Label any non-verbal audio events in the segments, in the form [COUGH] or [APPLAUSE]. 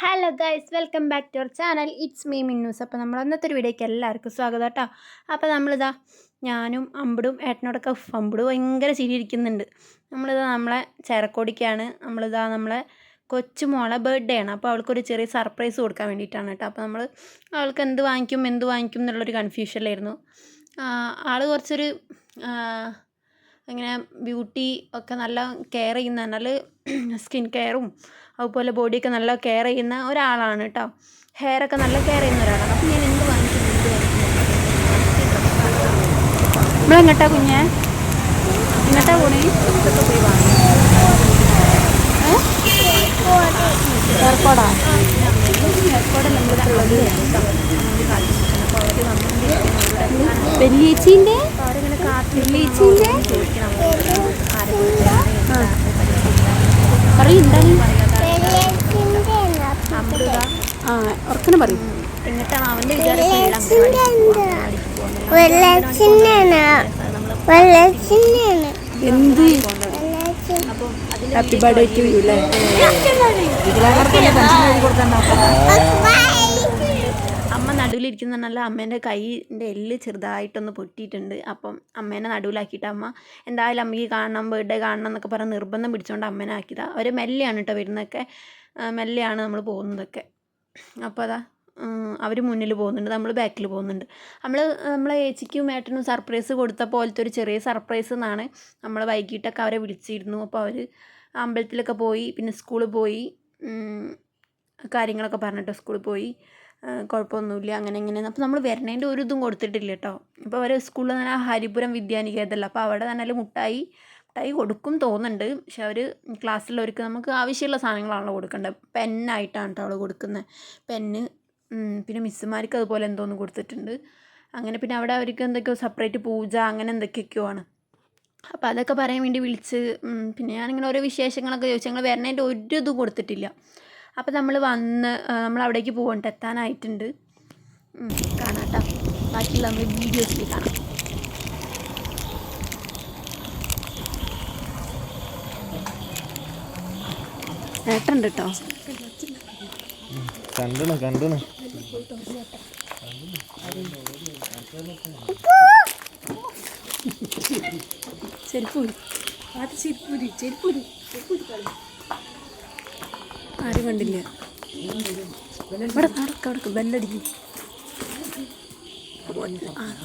Hello guys welcome back to our channel it's me Minnus അപ്പോൾ നമ്മൾ അന്നത്തെ ഒരു വീഡിയോയ്ക്ക് എല്ലാവർക്കും സ്വാഗതം കേട്ടോ. അപ്പോൾ നമ്മളിതാ ഞാനും അമ്പിടും ഏട്ടനോടൊക്കെ അമ്പിടും ഭയങ്കര ചിരിയിരിക്കുന്നുണ്ട്. നമ്മളിതാ നമ്മളെ ചേരക്കോടിക്കാണ്. നമ്മളിതാ നമ്മളെ കൊച്ചുമോളെ ബർത്ത്ഡേ ആണ്. അപ്പോൾ അവൾക്കൊരു ചെറിയ സർപ്രൈസ് കൊടുക്കാൻ വേണ്ടിയിട്ടാണ് കേട്ടോ. അപ്പോൾ നമ്മൾ അവൾക്ക് എന്ത് വാങ്ങിക്കും എന്ത് വാങ്ങിക്കും എന്നുള്ളൊരു കൺഫ്യൂഷനിലായിരുന്നു ആൾ കുറച്ചൊരു അങ്ങനെ ബ്യൂട്ടി ഒക്കെ നല്ല കെയർ ചെയ്യുന്ന സ്കിൻ കെയറും അതുപോലെ ബോഡിയൊക്കെ നല്ല കെയർ ചെയ്യുന്ന ഒരാളാണ് കേട്ടോ. ഹെയർ ഒക്കെ നല്ല കെയർ ചെയ്യുന്ന ഒരാളാണ്. അപ്പോൾ ഞാൻ എന്ത് വാങ്ങിച്ചു നമ്മളെങ്ങട്ടാ കുഞ്ഞെ? എങ്ങട്ടാ പോണേ? ഇതൊക്കെ പോയി വാങ്ങി എയർപോർട്ടാ? എയർപോർട്ടിൽ നമ്മളുള്ളത് പറയും എന്താണ് ആ ഉറക്കനെ പറയും. എന്നിട്ടാണ് അവന്റെ എന്ത്? ഹാപ്പി ബർത്ത്ഡേ ടു യു അല്ലേ അമ്മ നടുവിലിരിക്കുന്നതല്ല അമ്മേന്റെ കൈന്റെ എല്ല് ചെറുതായിട്ടൊന്ന് പൊട്ടിയിട്ടുണ്ട്. അപ്പം അമ്മേനെ നടുവിലാക്കിയിട്ട് അമ്മ എന്തായാലും അമ്മയ്ക്ക് കാണണം ബർത്ത്ഡേ കാണണം എന്നൊക്കെ പറഞ്ഞ് നിർബന്ധം പിടിച്ചുകൊണ്ട് അമ്മേനെ ആക്കിയതാണ് അവർ മെല്ലെയാണ് കേട്ടോ വരുന്നതൊക്കെ. ആ, മെല്ലെയാണ് നമ്മൾ പോകുന്നതൊക്കെ. അപ്പോൾ അതാ അവർ മുന്നിൽ പോകുന്നുണ്ട് നമ്മൾ ബാക്കിൽ പോകുന്നുണ്ട്. നമ്മൾ നമ്മളെ ഏച്ചിക്കും ഏട്ടനും സർപ്രൈസ് കൊടുത്ത പോലത്തെ ഒരു ചെറിയ സർപ്രൈസ് എന്നാണ് നമ്മൾ വൈകിട്ടൊക്കെ അവരെ വിളിച്ചിരുന്നു. അപ്പോൾ അവർ അമ്പലത്തിലൊക്കെ പോയി പിന്നെ സ്കൂളിൽ പോയി കാര്യങ്ങളൊക്കെ പറഞ്ഞിട്ട് സ്കൂളിൽ പോയി. കുഴപ്പമൊന്നുമില്ല അങ്ങനെ ഇങ്ങനെ. അപ്പോൾ നമ്മൾ വരണേന്റെ ഒരു ഇതും കൊടുത്തിട്ടില്ല കേട്ടോ അപ്പോൾ അവർ സ്കൂളിൽ തന്നെ ഹരിപുരം വിദ്യാനികേതല്ല. അപ്പോൾ അവിടെ തന്നെ മുട്ടായി മുട്ടായി കൊടുക്കും തോന്നുന്നുണ്ട്. പക്ഷെ അവർ ക്ലാസ്സിലുള്ളവർക്ക് നമുക്ക് ആവശ്യമുള്ള സാധനങ്ങളാണല്ലോ കൊടുക്കേണ്ടത്. പെന്നായിട്ടാണ് കേട്ടോ അവൾ കൊടുക്കുന്നത് പെന്ന് പിന്നെ മിസ്സുമാർക്ക് അതുപോലെ എന്തോന്ന് കൊടുത്തിട്ടുണ്ട്. അങ്ങനെ പിന്നെ അവിടെ അവർക്ക് എന്തൊക്കെയോ സെപ്പറേറ്റ് പൂജ അങ്ങനെ എന്തൊക്കെയൊക്കെയോ ആണ് അപ്പോൾ അതൊക്കെ പറയാൻ വേണ്ടി വിളിച്ച് പിന്നെ ഞാനിങ്ങനെ ഓരോ വിശേഷങ്ങളൊക്കെ ചോദിച്ചു. ഞങ്ങൾ വരണേന്റെ ഒരു ഇതും കൊടുത്തിട്ടില്ല. അപ്പോൾ നമ്മൾ വന്ന് നമ്മൾ അവിടേക്ക് പോകണ്ട എത്താനായിട്ടുണ്ട്. കാണാട്ടോ ബാക്കിയുള്ള നമ്മൾ വീഡിയോസിൽ കാണാം. ഏട്ടുണ്ട് കേട്ടോ കണ്ടണ് കണ്ടണ്. ചെരുപ്പൂരി. അത് ചെരുപ്പൂരി ചെരുപ്പൂരി ആരും കണ്ടില്ല. ഇവിടെ നടക്ക അവിടെ ബെല്ലടിക്കും.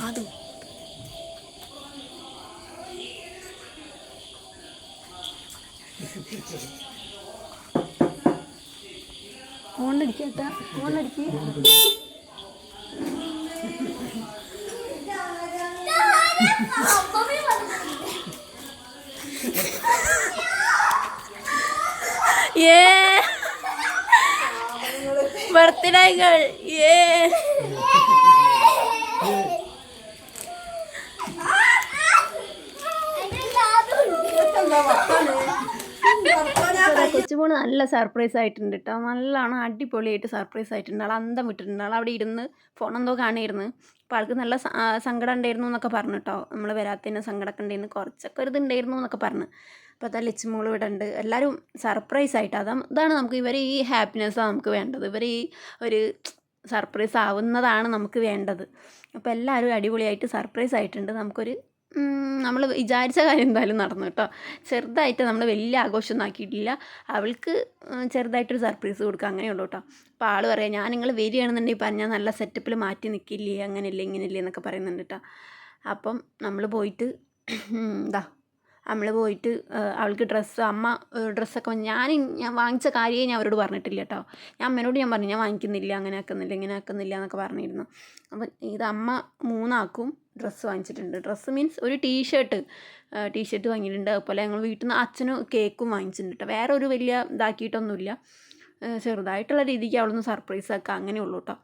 അതും. ഫോണിലടിക്കേട്ടാ ഫോണിലടിക്ക് [LAUGHS] ഏ. ബർത്ത്ഡേകൾ. ഏ. [LAUGHS] കൊച്ചുമോൾ നല്ല സർപ്രൈസ് ആയിട്ടുണ്ട് കേട്ടോ നല്ലോണം അടിപൊളിയായിട്ട് സർപ്രൈസ് ആയിട്ടുണ്ട്. ആൾ അന്തം വിട്ടിട്ടുണ്ട്. ആൾ അവിടെ ഇരുന്ന് ഫോൺ എന്തോ കാണുമായിരുന്നു അപ്പോൾ ആൾക്ക് നല്ല സങ്കടം ഉണ്ടായിരുന്നു എന്നൊക്കെ പറഞ്ഞു കേട്ടോ നമ്മൾ വരാത്തതിന് സങ്കടമൊക്കെ ഉണ്ടായിരുന്നു. കുറച്ചൊക്കെ ഒരു ഇതുണ്ടായിരുന്നു എന്നൊക്കെ പറഞ്ഞു. അപ്പോൾ അതാ ലച്ചുമോൾ ഇവിടെ ഉണ്ട്. എല്ലാവരും സർപ്രൈസ് ആയിട്ട് അതാ ഇതാണ് നമുക്ക് ഇവർ ഈ ഹാപ്പിനെസ്സാണ് നമുക്ക് വേണ്ടത്. ഇവർ ഈ ഒരു സർപ്രൈസ് ആവുന്നതാണ് നമുക്ക് വേണ്ടത്. അപ്പോൾ എല്ലാവരും അടിപൊളിയായിട്ട് സർപ്രൈസ് ആയിട്ടുണ്ട്. നമുക്കൊരു നമ്മൾ വിചാരിച്ച കാര്യം എന്തായാലും നടന്നു കേട്ടോ. ചെറുതായിട്ട് നമ്മൾ വലിയ ആഘോഷമൊന്നും ആക്കിയിട്ടില്ല. അവൾക്ക് ചെറുതായിട്ടൊരു സർപ്രൈസ് കൊടുക്കുക അങ്ങനെയുള്ളൂ കേട്ടോ. അപ്പോൾ ആൾ പറയാം ഞാൻ നിങ്ങൾ വരികയാണെന്നുണ്ടെങ്കിൽ പറഞ്ഞാൽ നല്ല സെറ്റപ്പിൽ മാറ്റി നിൽക്കില്ലേ അങ്ങനെയല്ലേ ഇങ്ങനെയല്ലേ എന്നൊക്കെ പറയുന്നുണ്ട് കേട്ടോ. അപ്പം നമ്മൾ പോയിട്ട് ഇതാ നമ്മൾ പോയിട്ട് അവൾക്ക് ഡ്രസ്സ് അമ്മ ഡ്രസ്സൊക്കെ ഞാൻ ഞാൻ വാങ്ങിച്ച കാര്യമേ ഞാൻ അവരോട് പറഞ്ഞിട്ടില്ല കേട്ടോ ഞാൻ അമ്മേനോട് ഞാൻ പറഞ്ഞു ഞാൻ വാങ്ങിക്കുന്നില്ല അങ്ങനെ ആക്കുന്നില്ല ഇങ്ങനെ ആക്കുന്നില്ല എന്നൊക്കെ പറഞ്ഞിരുന്നു. അപ്പം ഇത് അമ്മ മൂന്നാക്കും ഡ്രസ്സ് വാങ്ങിച്ചിട്ടുണ്ട്. ഡ്രസ്സ് മീൻസ് ഒരു ടീഷർട്ട് ടീഷർട്ട് വാങ്ങിയിട്ടുണ്ട്. അതുപോലെ ഞങ്ങൾ വീട്ടിൽ നിന്ന് അച്ഛനും കേക്കും വാങ്ങിച്ചിട്ടുണ്ട് കേട്ടോ വേറെ ഒരു വലിയ ഇതാക്കിയിട്ടൊന്നുമില്ല. ചെറുതായിട്ടുള്ള രീതിക്ക് അവളൊന്ന് സർപ്രൈസ് ആക്കുക അങ്ങനെ ഉള്ളൂ കേട്ടോ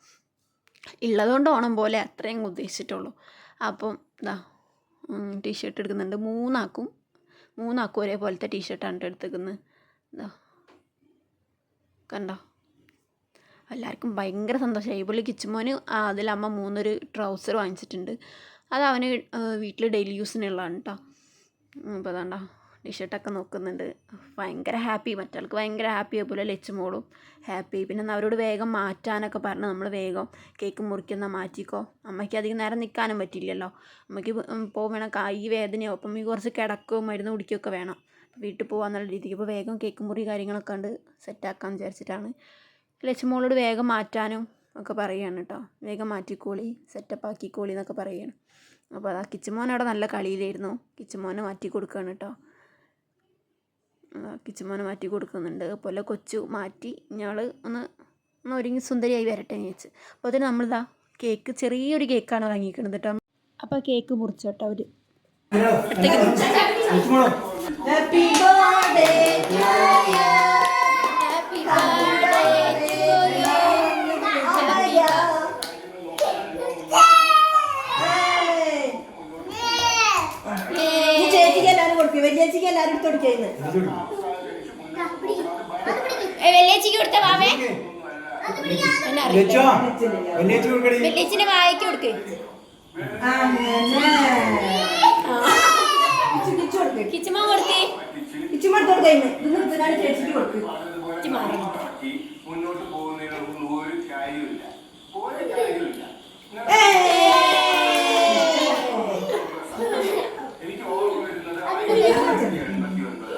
ഉള്ളതുകൊണ്ട് ഓണം പോലെ അത്രയും ഉദ്ദേശിച്ചിട്ടുള്ളൂ. അപ്പം ഇതാ ടീഷർട്ട് എടുക്കുന്നുണ്ട്. മൂന്നാക്കും മൂന്നാക്കും ഒരേപോലത്തെ ടീഷർട്ടാണ് എടുത്തേക്കുന്നത് കണ്ടോ? എല്ലാവർക്കും ഭയങ്കര സന്തോഷമായി പുള്ളി കിച്ചുമോന് അതിലമ്മ മൂന്നൊരു ട്രൗസർ വാങ്ങിച്ചിട്ടുണ്ട്. അത് അവന് വീട്ടിൽ ഡെയിലി യൂസിനുള്ളതാണ് കേട്ടോ അപ്പോൾ അതാണ്ട ടീഷർട്ടൊക്കെ നോക്കുന്നുണ്ട്. ഭയങ്കര ഹാപ്പി. മറ്റാൾക്ക് ഭയങ്കര ഹാപ്പി. പോലെ ലച്ചുമോളും ഹാപ്പി. പിന്നെ അവരോട് വേഗം മാറ്റാനൊക്കെ പറഞ്ഞ് നമ്മൾ വേഗം കേക്ക് മുറിക്കുന്ന മാറ്റിക്കോ. അമ്മയ്ക്ക് അധികം നേരം നിൽക്കാനും പറ്റില്ലല്ലോ. അമ്മയ്ക്ക് പോകണം കൈ വേദനയോ അപ്പം ഈ കുറച്ച് കിടക്കുകയോ മരുന്ന് കുടിക്കുകയൊക്കെ വേണം. വീട്ടിൽ പോകാന്നുള്ള രീതിക്ക്. ഇപ്പോൾ വേഗം കേക്ക് മുറി കാര്യങ്ങളൊക്കെ ഉണ്ട് സെറ്റാക്കാമെന്ന് വിചാരിച്ചിട്ടാണ്. ലച്ചുമോളോട് വേഗം മാറ്റാനും ഒക്കെ പറയുകയാണ് കേട്ടോ. വേഗം മാറ്റിക്കോളി. സെറ്റപ്പ് ആക്കിക്കോളി എന്നൊക്കെ പറയുകയാണ്. അപ്പോൾ അതാ കിച്ചുമോൻ അവിടെ നല്ല കളിയിലായിരുന്നു. കിച്ചുമോനെ മാറ്റി കൊടുക്കുകയാണ് കേട്ടോ. കിച്ചുമോനെ മാറ്റി കൊടുക്കുന്നുണ്ട്. അതുപോലെ കൊച്ചു മാറ്റി ഞങ്ങൾ ഒന്ന് ഒന്ന് ഒരുങ്ങി സുന്ദരിയായി വരട്ടെ എന്ന് വെച്ച് അപ്പോൾ അതിന് നമ്മളിതാ കേക്ക് ചെറിയൊരു കേക്കാണ് വാങ്ങിക്കുന്നത് കേട്ടോ. അപ്പോൾ കേക്ക് മുറിച്ചോട്ടോ അവർ Happy birthday to you. Happy birthday to you. ഈ ചേച്ചിക്ക് എല്ലാരും കൊടുക്കും വലിയേച്ചിക്ക് എല്ലാരും എടുത്ത് കൊടുക്കുന്നു വെള്ളിയച്ചിക്ക് കൊടുത്ത മാമേ വെള്ളിയച്ചിന്റെ വായിക്ക് കൊടുക്ക്. കിച്ചു കൊടുക്ക്. കിച്ചുമ കൊടുത്തേ കിച്ചു എടുത്ത് കൊടുക്കുന്നു ഇത് നിർത്തിനാണ് ചേച്ചിക്ക് കൊടുക്കും ഇച്ചി മാറി മുന്നോട്ട് പോകുന്നതിനൊന്നും ഒരു കാര്യമില്ല ഒരു കാര്യമില്ല എനിക്ക് ഓർമ്മ വരുന്നത് ആയിരത്തി എൺപത്തി ഒൻപത്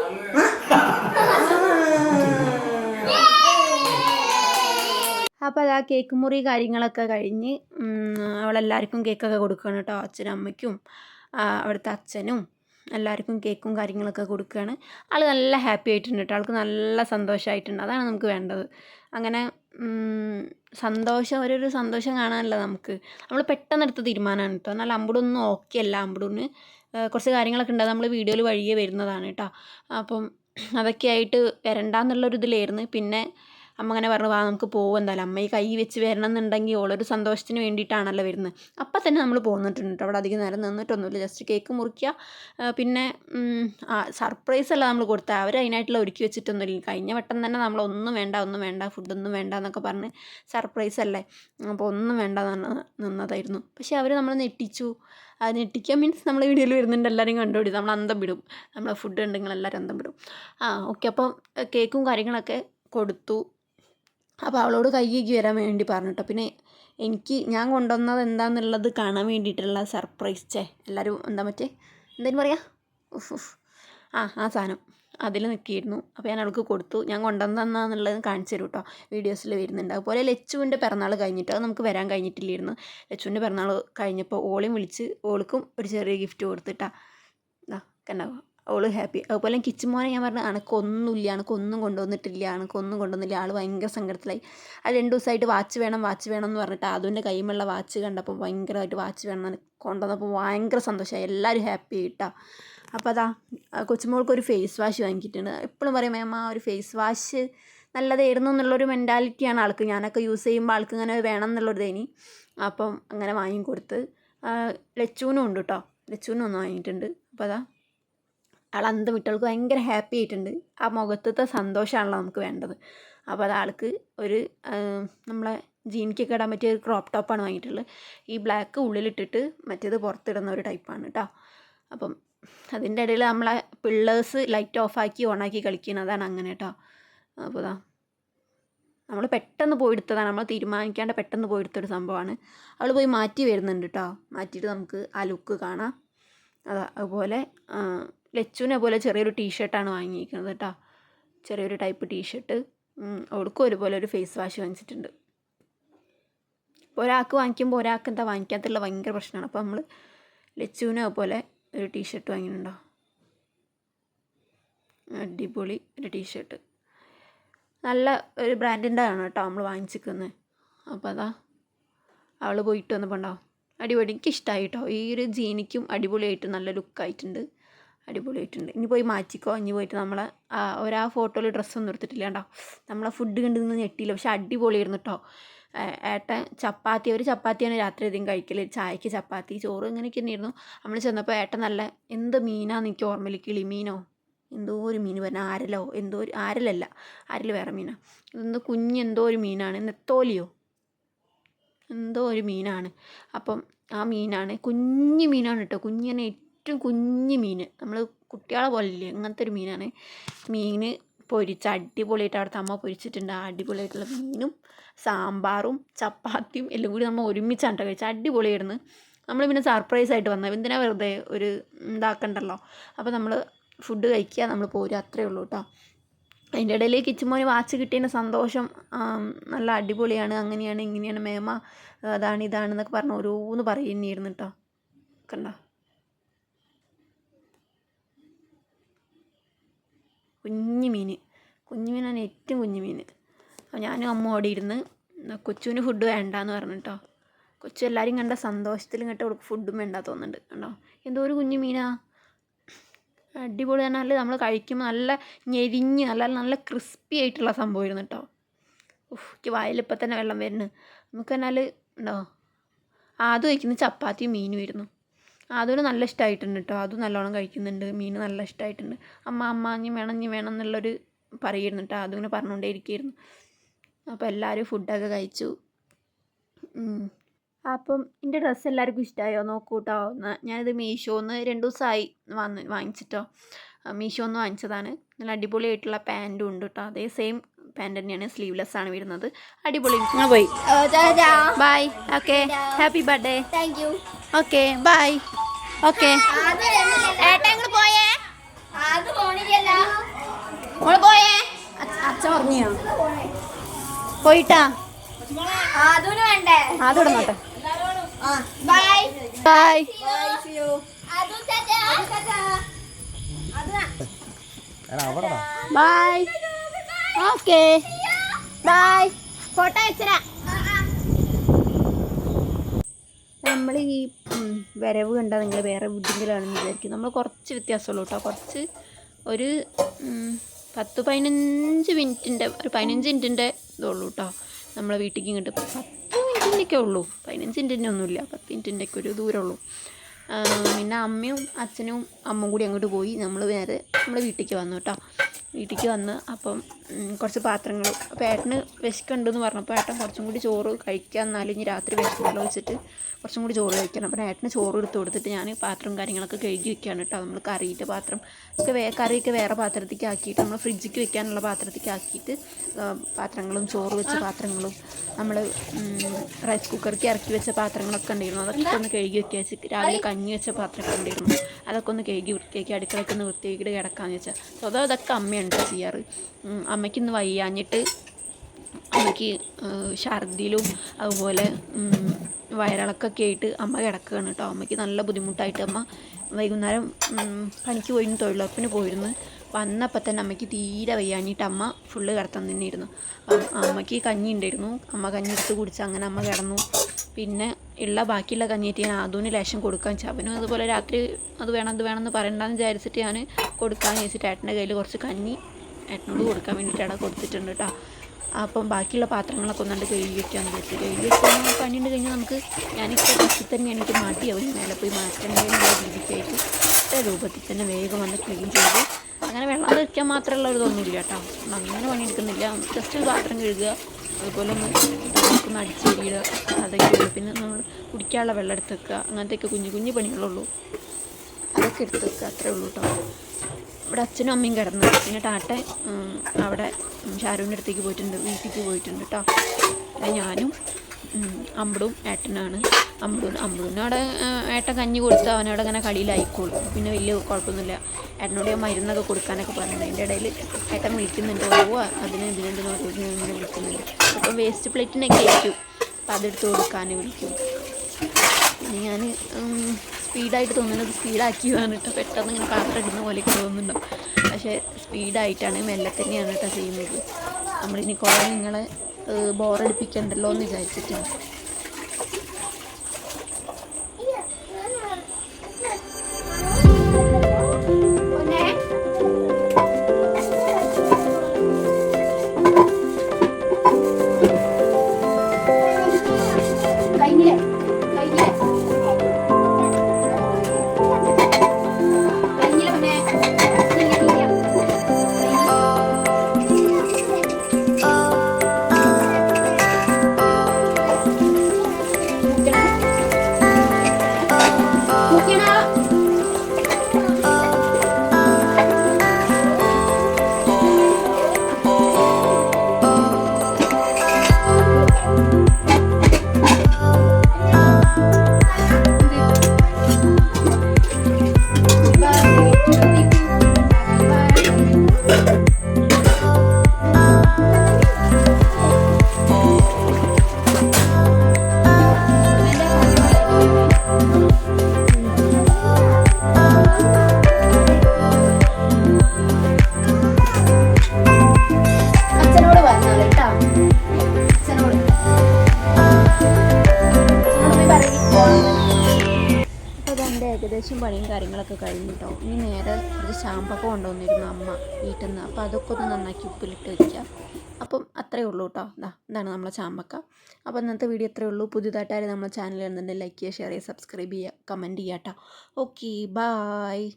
അന്ന് അപ്പോൾ അത് ആ കേക്ക് മുറി കാര്യങ്ങളൊക്കെ കഴിഞ്ഞ് അവളെല്ലാവർക്കും കേക്കൊക്കെ കൊടുക്കുകയാണ് കേട്ടോ. അച്ഛനും അമ്മയ്ക്കും അവിടുത്തെ അച്ഛനും എല്ലാവർക്കും കേക്കും കാര്യങ്ങളൊക്കെ കൊടുക്കുകയാണ്. ആൾ നല്ല ഹാപ്പി ആയിട്ടുണ്ട് കേട്ടോ. ആൾക്ക് നല്ല സന്തോഷമായിട്ടുണ്ട്. അതാണ് നമുക്ക് വേണ്ടത്. അങ്ങനെ സന്തോഷം ഒരു സന്തോഷം കാണാനല്ല നമുക്ക്. നമ്മൾ പെട്ടെന്ന് എടുത്ത തീരുമാനമാണ് കേട്ടോ. എന്നാൽ അമ്പടൊന്നും ഓക്കെ അല്ല. അമ്പടൂന് കുറച്ച് കാര്യങ്ങളൊക്കെ ഉണ്ട്. നമ്മൾ വീഡിയോയിൽ വഴിയേ വരുന്നതാണ് കേട്ടോ. അപ്പം അതൊക്കെ ആയിട്ട് വരണ്ടാന്നുള്ളൊരു ഇതിലായിരുന്നു. പിന്നെ അമ്മ അങ്ങനെ പറഞ്ഞു വാ നമുക്ക് പോകും എന്തായാലും. അമ്മ ഈ കൈ വെച്ച് വരണം എന്നുണ്ടെങ്കിൽ ഓളൊരു സന്തോഷത്തിന് വേണ്ടിയിട്ടാണല്ലോ വരുന്നത്. അപ്പം തന്നെ നമ്മൾ പോന്നിട്ടുണ്ട് കേട്ടോ അവിടെ അധികം നേരം നിന്നിട്ടൊന്നുമില്ല. ജസ്റ്റ് കേക്ക് മുറിക്കുക പിന്നെ സർപ്രൈസ് അല്ല നമ്മൾ കൊടുത്തത് അവർ അതിനായിട്ടുള്ള ഒരുക്കി വെച്ചിട്ടൊന്നുമില്ല. കഴിഞ്ഞ വട്ടം തന്നെ നമ്മൾ ഒന്നും വേണ്ട ഒന്നും വേണ്ട ഫുഡൊന്നും വേണ്ട എന്നൊക്കെ പറഞ്ഞ് സർപ്രൈസ് അല്ലേ? അപ്പോൾ ഒന്നും വേണ്ട നിന്നതായിരുന്നു. പക്ഷേ അവർ നമ്മൾ നെട്ടിച്ചു അത് ഞെട്ടിക്കാൻ മീൻസ് നമ്മൾ വീഡിയോയിൽ വരുന്നുണ്ട്. എല്ലാവരും കണ്ടുപിടി നമ്മൾ അന്തം വിടും. നമ്മളെ ഫുഡ് ഉണ്ടെങ്കിൽ എല്ലാവരും അന്തം വിടും. ആ ഓക്കെ അപ്പം കേക്കും കാര്യങ്ങളൊക്കെ കൊടുത്തു. അപ്പോൾ അവളോട് കൈ വരാൻ വേണ്ടി പറഞ്ഞിട്ടോ. പിന്നെ എനിക്ക് ഞാൻ കൊണ്ടുവന്നത് എന്താണെന്നുള്ളത് കാണാൻ വേണ്ടിയിട്ടുള്ള സർപ്രൈസ് ചേ എല്ലാവരും എന്താ മറ്റേ? എന്തേലും പറയാ? ആ ആ സാധനം അതിൽ നിൽക്കിയിരുന്നു. അപ്പോൾ ഞാൻ അവൾക്ക് കൊടുത്തു. ഞാൻ കൊണ്ടുവന്നെന്നുള്ളത് കാണിച്ചു തരും കേട്ടോ വീഡിയോസിൽ വരുന്നുണ്ട്. അതുപോലെ ലച്ചുവിന്റെ പിറന്നാൾ കഴിഞ്ഞിട്ട് നമുക്ക് വരാൻ കഴിഞ്ഞിട്ടില്ലായിരുന്നു. ലച്ചുവിന്റെ പിറന്നാൾ കഴിഞ്ഞപ്പോൾ ഓളെയും വിളിച്ച് ഓൾക്കും ഒരു ചെറിയ ഗിഫ്റ്റ് കൊടുത്തിട്ടാ. ആ ഓൾ ഹാപ്പി അതുപോലെ കിച്ചുമോനെ ഞാൻ പറഞ്ഞു അനക്കൊന്നുമില്ല അനക്കൊന്നും കൊണ്ടുവന്നിട്ടില്ല അനക്കൊന്നും കൊണ്ടുവന്നില്ല. ആൾ ഭയങ്കര സങ്കടത്തിലായി. അത് രണ്ട് ദിവസമായിട്ട് വാച്ച് വേണം വാച്ച് വേണം എന്ന് പറഞ്ഞിട്ട് അതുവിന്റെ കൈമുള്ള വാച്ച് കണ്ടപ്പോൾ ഭയങ്കരമായിട്ട് വാച്ച് വേണം കൊണ്ടുവന്നപ്പോൾ ഭയങ്കര സന്തോഷമായി. എല്ലാവരും ഹാപ്പി ആയിട്ടാ. അപ്പോൾ അതാ കൊച്ചുമോൾക്ക് ഒരു ഫേസ് വാഷ് വാങ്ങിയിട്ടുണ്ട്. എപ്പോഴും പറയും മേമ്മ ഒരു ഫേസ് വാഷ് നല്ലതായിരുന്നു എന്നുള്ളൊരു മെന്റാലിറ്റിയാണ് ആൾക്ക്. ഞാനൊക്കെ യൂസ് ചെയ്യുമ്പോൾ ആൾക്ക് ഇങ്ങനെ വേണം എന്നുള്ളൊരു ഇനി അപ്പം അങ്ങനെ വാങ്ങിക്കൊടുത്ത്. കൊടുത്ത് ലച്ചൂനും ഉണ്ട് കേട്ടോ. ലച്ചൂനും ഒന്ന് വാങ്ങിയിട്ടുണ്ട്. അപ്പോൾ അതാ ആൾ അന്തം വിട്ടവൾക്ക് ഭയങ്കര ഹാപ്പി ആയിട്ടുണ്ട്. ആ മുഖത്തത്തെ സന്തോഷമാണല്ലോ നമുക്ക് വേണ്ടത്. അപ്പോൾ അത് ആൾക്ക് ഒരു നമ്മളെ ജീനിക്കൊക്കെ ഇടാൻ പറ്റിയ ഒരു ക്രോപ്പ് ടോപ്പാണ് വാങ്ങിയിട്ടുള്ളത്. ഈ ബ്ലാക്ക് ഉള്ളിലിട്ടിട്ട് മറ്റേത് പുറത്തിടുന്ന ഒരു ടൈപ്പാണ് കേട്ടോ അപ്പം അതിന്റെ ഇടയിൽ നമ്മളെ പിള്ളേഴ്സ് ലൈറ്റ് ഓഫാക്കി ഓണാക്കി കളിക്കുന്നത് അതാണ് അങ്ങനെ കേട്ടോ അപ്പോൾ ഇതാ നമ്മൾ പെട്ടെന്ന് പോയി എടുത്തതാണ് നമ്മൾ തീരുമാനിക്കാണ്ട് പെട്ടെന്ന് പോയി എടുത്തൊരു സംഭവമാണ്. അവൾ പോയി മാറ്റി വരുന്നുണ്ട് കേട്ടോ മാറ്റിയിട്ട് നമുക്ക് ആ ലുക്ക് കാണാം. അതാ അതുപോലെ ലച്ചുവിനെ പോലെ ചെറിയൊരു ടീഷർട്ടാണ് വാങ്ങിയിരിക്കുന്നത് കേട്ടോ. ചെറിയൊരു ടൈപ്പ് ടീഷർട്ട്. അവൾക്കും ഒരുപോലെ ഒരു ഫേസ് വാഷ് വാങ്ങിച്ചിട്ടുണ്ട്. ഒരാൾക്ക് വാങ്ങിക്കുമ്പോൾ ഒരാൾക്ക് എന്താ വാങ്ങിക്കാത്തുള്ള ഭയങ്കര പ്രശ്നമാണ്. അപ്പോൾ നമ്മൾ ലച്ചുവിനെ പോലെ ഒരു ടീഷർട്ട് വാങ്ങിയിട്ടുണ്ടോ? അടിപൊളി ഒരു ടീഷർട്ട്. നല്ല ഒരു ബ്രാൻഡിന്റെ ആണ് കേട്ടോ നമ്മൾ വാങ്ങിച്ചിരിക്കുന്നത്. അപ്പോൾ അതാ അവൾ പോയിട്ട് വന്നപ്പോൾ ഉണ്ടോ അടിപൊളി. എനിക്ക് ഇഷ്ടമായി കേട്ടോ. ഈ ഒരു ജീനിക്കും അടിപൊളിയായിട്ട് നല്ല ലുക്കായിട്ടുണ്ട്. അടിപൊളിയായിട്ടുണ്ട്. ഇനി പോയി മാറ്റിക്കോ. ഇനി പോയിട്ട് നമ്മളെ ഒരാ ഫോട്ടോയിൽ ഡ്രസ്സൊന്നും എടുത്തിട്ടില്ല കേട്ടോ നമ്മളെ ഫുഡ് കണ്ട് നിന്ന് ഞെട്ടിയില്ല. പക്ഷെ അടിപൊളിയായിരുന്നു കേട്ടോ ഏട്ടൻ ചപ്പാത്തി ഒരു ചപ്പാത്തിയാണ് രാത്രി അധികം കഴിക്കൽ ചായക്ക് ചപ്പാത്തി ചോറ് ഇങ്ങനെയൊക്കെ തന്നെയായിരുന്നു. നമ്മൾ ചെന്നപ്പോൾ ഏട്ടൻ നല്ല എന്ത് മീനാന്ന് എനിക്ക് ഓർമ്മയിൽ കിളിമീനോ എന്തോ ഒരു മീൻ പറഞ്ഞ ആരലോ? എന്തോ ഒരു ആരലല്ല. ആരൽ വേറെ മീനാണ് എന്തോ കുഞ്ഞ് എന്തോ ഒരു മീനാണ്. നെത്തോലിയോ എന്തോ ഒരു മീനാണ്. അപ്പം ആ മീനാണ്. കുഞ്ഞു മീനാണ് കേട്ടോ കുഞ്ഞിനെ ഏറ്റവും കുഞ്ഞു മീൻ. നമ്മൾ കുട്ടികളെ പോലെ അങ്ങനത്തെ ഒരു മീനാണ്. മീൻ പൊരിച്ച് അടിപൊളിയായിട്ട് അവിടുത്തെ അമ്മ പൊരിച്ചിട്ടുണ്ട്. അടിപൊളിയായിട്ടുള്ള മീനും സാമ്പാറും ചപ്പാത്തിയും എല്ലാം കൂടി നമ്മൾ ഒരുമിച്ചാണ് കഴിച്ചത്. അടിപൊളിയായിരുന്നു. നമ്മൾ പിന്നെ സർപ്രൈസ് ആയിട്ട് വന്നത്. എന്തിനാ വെറുതെ ഒരു ഇതാക്കണ്ടല്ലോ? അപ്പോൾ നമ്മൾ ഫുഡ് കഴിക്കുക നമ്മൾ പോരുക അത്രേ ഉള്ളൂ കേട്ടോ അതിന്റെ ഇടയിൽ കിച്ചുമോന് വാച്ച് കിട്ടിയതിന്റെ സന്തോഷം. നല്ല അടിപൊളിയാണ്. അങ്ങനെയാണ് ഇങ്ങനെയാണ് മേമ അതാണ് ഇതാണെന്നൊക്കെ പറഞ്ഞ് ഓരോന്ന് പറയുന്നതായിരുന്നു കേട്ടോ കണ്ടോ? കുഞ്ഞു മീൻ കുഞ്ഞു മീനാണ് ഏറ്റവും കുഞ്ഞു മീൻ അപ്പോൾ ഞാനും അമ്മ ഓടിയിരുന്ന് കൊച്ചുവിന് ഫുഡ് വേണ്ടാന്ന് പറഞ്ഞു കേട്ടോ കൊച്ചു എല്ലാവരും കണ്ട സന്തോഷത്തിൽ കേട്ടോ അവൾക്ക് ഫുഡും വേണ്ട തോന്നുന്നുണ്ട് കണ്ടോ? എന്തോ ഒരു കുഞ്ഞു മീനാ അടിപൊളി പറഞ്ഞാൽ നമ്മൾ കഴിക്കുമ്പോൾ നല്ല ഞെരിഞ്ഞ് നല്ല നല്ല ക്രിസ്പി ആയിട്ടുള്ള സംഭവമായിരുന്നു കേട്ടോ. ഉഫ് എനിക്ക് വായിൽ ഇപ്പം തന്നെ വെള്ളം വരുന്നു. നമുക്ക് തന്നാൽ ഉണ്ടോ? ആദ്യം വയ്ക്കുന്ന ചപ്പാത്തിയും മീനും ആയിരുന്നു. അതൊരു നല്ല ഇഷ്ടമായിട്ടുണ്ട് കേട്ടോ അതും നല്ലോണം കഴിക്കുന്നുണ്ട്. മീൻ നല്ല ഇഷ്ടമായിട്ടുണ്ട് അമ്മ അമ്മ ഇനി വേണം ഇനി വേണം എന്നുള്ളൊരു പറയുന്നു കേട്ടോ അതും ഇങ്ങനെ പറഞ്ഞുകൊണ്ടേ ഇരിക്കുകയായിരുന്നു അപ്പോൾ എല്ലാവരും ഫുഡൊക്കെ കഴിച്ചു. അപ്പം എന്റെ ഡ്രസ്സ് എല്ലാവർക്കും ഇഷ്ടമായോ നോക്കൂ കേട്ടോ ഞാനിത് മീഷോന്ന് രണ്ട് ദിവസമായി വന്ന് വാങ്ങിച്ചിട്ടോ. മീഷോന്ന് വാങ്ങിച്ചതാണ്. നല്ല അടിപൊളിയായിട്ടുള്ള പാന്റും ഉണ്ട് കേട്ടോ അതേ സെയിം പാന്റ് തന്നെയാണ് സ്ലീവ്ലെസ് ആണ് വരുന്നത്. അടിപൊളി. നിങ്ങൾ പോയി. Bye okay happy birthday thank you okay bye okay. ഏട്ടാ ഇങ്ങൾ പോയേ? മോൾ പോയേ? അച്ഛ പറഞ്ഞോ പോയിട്ടാ. അതോടെ നോട്ടെ bye bye bye okay bye photo അയച്ചരാ നമ്മൾ ഈ വരവ് കണ്ടാൽ നിങ്ങൾ വേറെ ബുദ്ധിമുട്ടിലാണെന്ന് വിചാരിക്കും. നമ്മൾ കുറച്ച് വ്യത്യാസമുള്ളൂ കേട്ടോ. കുറച്ച് ഒരു പത്ത് പതിനഞ്ച് മിനിറ്റിന്റെ ഒരു പതിനഞ്ച് മിനിറ്റിന്റെ ഇതുള്ളൂ കേട്ടോ. നമ്മളെ വീട്ടിലേക്ക് ഇങ്ങോട്ട് പത്ത് മിനിറ്റിന്റെയൊക്കെ ഉള്ളൂ. പതിനഞ്ച് മിനിറ്റിന്റെ ഒന്നുമില്ല. പത്ത് മിനിറ്റിന്റെയൊക്കെ ഒരു ദൂരമുള്ളൂ പിന്നെ അമ്മയും അച്ഛനും അമ്മയും കൂടി അങ്ങോട്ട് പോയി. നമ്മൾ നേരെ നമ്മുടെ വീട്ടിലേക്ക് വന്നു കേട്ടോ. വീട്ടിലേക്ക് വന്ന് അപ്പം കുറച്ച് പാത്രങ്ങൾ. അപ്പോൾ ഏട്ടന് വിശക്കുണ്ടെന്ന് പറഞ്ഞപ്പോൾ ഏട്ടൻ കുറച്ചും കൂടി ചോറ് കഴിക്കാൻ എന്നാലും ഇനി രാത്രി വിശക്കുമല്ലോ വെച്ചിട്ട് കുറച്ചും കൂടി ചോറ് കഴിക്കണം. അപ്പം ഏട്ടന് ചോറ് എടുത്ത് കൊടുത്തിട്ട് ഞാൻ പാത്രം കാര്യങ്ങളൊക്കെ കഴുകി വെക്കുകയാണ് കേട്ടോ. നമ്മൾ കറിയിട്ട് പാത്രം ഒക്കെ വേ കറിയൊക്കെ വേറെ പാത്രത്തേക്ക് ആക്കിയിട്ട് നമ്മൾ ഫ്രിഡ്ജിക്ക് വെക്കാനുള്ള പാത്രത്തേക്ക് ആക്കിയിട്ട് പാത്രങ്ങളും ചോറ് വെച്ച പാത്രങ്ങളും നമ്മൾ റൈസ് കുക്കർക്ക് ഇറക്കി വെച്ച പാത്രങ്ങളൊക്കെ ഉണ്ടായിരുന്നു. അതൊക്കെ ഒന്ന് കഴുകി വെക്കുക വെച്ച് രാവിലെ കഞ്ഞി വെച്ച പാത്രമൊക്കെ ഉണ്ടായിരുന്നു. അതൊക്കെ ഒന്ന് കഴുകി വൃത്തിയാക്കി അടുക്കളയൊക്കെ ഒന്ന് വൃത്തിയാക്കിയിട്ട് കിടക്കാമെന്ന് വെച്ചാൽ സ്വതം അതൊക്കെ അമ്മയുണ്ട് ഉം, ചെയ്യാറ്. അമ്മയ്ക്കിന്ന് വയ്യാഞ്ഞിട്ട് അമ്മയ്ക്ക് ഛർദിലും അതുപോലെ വയറിളക്കൊക്കെ ആയിട്ട് അമ്മ കിടക്കുകയാണ് കേട്ടോ അമ്മയ്ക്ക് നല്ല ബുദ്ധിമുട്ടായിട്ട് അമ്മ വൈകുന്നേരം പണിക്ക് പോയിരുന്നു തൊഴിലുറപ്പിന് പോയിരുന്നു. വന്നപ്പോൾ തന്നെ അമ്മയ്ക്ക് തീരെ വയ്യാഞ്ഞിട്ട് അമ്മ ഫുള്ള് കിടത്താൻ തന്നെയായിരുന്നു. ഇരുന്നു അമ്മയ്ക്ക് കഞ്ഞി ഉണ്ടായിരുന്നു. അമ്മ കഞ്ഞി എടുത്ത് കുടിച്ച് അങ്ങനെ അമ്മ കിടന്നു. പിന്നെ ഉള്ള ബാക്കിയുള്ള കഞ്ഞിയിട്ട് ഞാൻ അതുവിന് ലേശം കൊടുക്കാൻ വെച്ചാൽ അവനും അതുപോലെ രാത്രി അത് വേണം അത് വേണമെന്ന് പറയണ്ടെന്ന് വിചാരിച്ചിട്ട് ഞാൻ കൊടുക്കാമെന്ന് ചോദിച്ചിട്ട് ഏട്ടന്റെ കയ്യിൽ കുറച്ച് കഞ്ഞി ഏട്ടനോട് കൊടുക്കാൻ വേണ്ടിയിട്ടാണ് കൊടുത്തിട്ടുണ്ട് കേട്ടോ അപ്പം ബാക്കിയുള്ള പാത്രങ്ങളൊക്കെ ഒന്നുകൊണ്ട് കഴുകി വെക്കാമെന്ന് വിചാരിച്ചു കഴുകി വെച്ചാൽ പണിയുണ്ട് കഴിഞ്ഞാൽ നമുക്ക് ഞാനിപ്പോൾ കുറച്ച് തന്നെ എനിക്ക് മാറ്റി അവന് മേലെ പോയി മാറ്റേണ്ടതിനുള്ള രീതിക്കായിട്ട് രൂപത്തിൽ തന്നെ വേഗം വന്ന് ക്ലീൻ ചെയ്ത് അങ്ങനെ വെള്ളം വെക്കാൻ മാത്രമുള്ള ഒരു ഇതൊന്നുമില്ല കേട്ടോ അങ്ങനെ പണിയെടുക്കുന്നില്ല. ജസ്റ്റ് ഒരു പാത്രം കഴുകുക. അതുപോലെ ഒന്ന് ഒന്ന് അടിച്ചേരിയിടുക അതൊക്കെ ഉള്ളൂ പിന്നെ നമ്മൾ കുടിക്കാനുള്ള വെള്ളം എടുത്ത് വെക്കുക. അങ്ങനത്തെയൊക്കെ കുഞ്ഞു കുഞ്ഞു പണികളുള്ളൂ. അതൊക്കെ എടുത്ത് വെക്കുക. അത്രേ ഉള്ളൂ കേട്ടോ ഇവിടെ അച്ഛനും അമ്മയും കിടന്നു. പിന്നെ ടാട്ട അവിടെ ഷാരൂന്റെ അടുത്തേക്ക് പോയിട്ടുണ്ട് വീട്ടിലേക്ക് പോയിട്ടുണ്ട് കേട്ടോ ഞാനും അമ്പടും ഏട്ടനാണ്. അമ്പടും അമ്പടൂന് അവിടെ ഏട്ടൻ കഞ്ഞി കൊടുത്ത് അവനവിടെ അങ്ങനെ കളിയിലായിക്കോളും പിന്നെ വലിയ കുഴപ്പമൊന്നുമില്ല. ഏട്ടനോട് ഞാൻ മരുന്നൊക്കെ കൊടുക്കാനൊക്കെ പറഞ്ഞു. അതിന്റെ ഇടയിൽ ഏട്ടൻ വിളിക്കുന്നുണ്ട് പോവുക അതിന് ഇതിനെന്ത് നോക്കി ഇങ്ങനെ വിളിക്കുന്നുണ്ട്. അപ്പം വേസ്റ്റ് പ്ലേറ്റിനൊക്കെ ആയിരിക്കും. അപ്പം അതെടുത്ത് കൊടുക്കാൻ വിളിക്കും. പിന്നെ ഞാൻ സ്പീഡായിട്ട് തോന്നുന്നത് സ്പീഡാക്കിയതാണ് കേട്ടോ പെട്ടെന്ന് ഇങ്ങനെ പാത്രം ഇടുന്ന പോലെയൊക്കെ തോന്നുന്നുണ്ടോ. പക്ഷേ സ്പീഡായിട്ടാണ് മെല്ലെ തന്നെയാണ് കേട്ടോ ചെയ്യുന്നത്. നമ്മളിനി കുറേ നിങ്ങളെ ബോറടിപ്പിക്കണ്ടല്ലോ എന്ന് വിചാരിച്ചിട്ടാണ്. അപ്പോൾ അതൊക്കെ ഒന്ന് നന്നാക്കി ഉപ്പിലിട്ട് വയ്ക്കുക അപ്പം അത്രയേ ഉള്ളൂ കേട്ടോ. ഇതാ ഇതാണ് നമ്മളെ ചാമ്പക്ക. അപ്പോൾ ഇന്നത്തെ വീഡിയോ അത്രയേ ഉള്ളൂ. പുതിയതായിട്ടായാലും നമ്മളെ ചാനൽ ഉണ്ടെന്നുണ്ടെങ്കിൽ ലൈക്ക് ചെയ്യുക ഷെയർ ചെയ്യുക സബ്സ്ക്രൈബ് ചെയ്യുക കമന്റ് ചെയ്യുക കേട്ടോ. Okay bye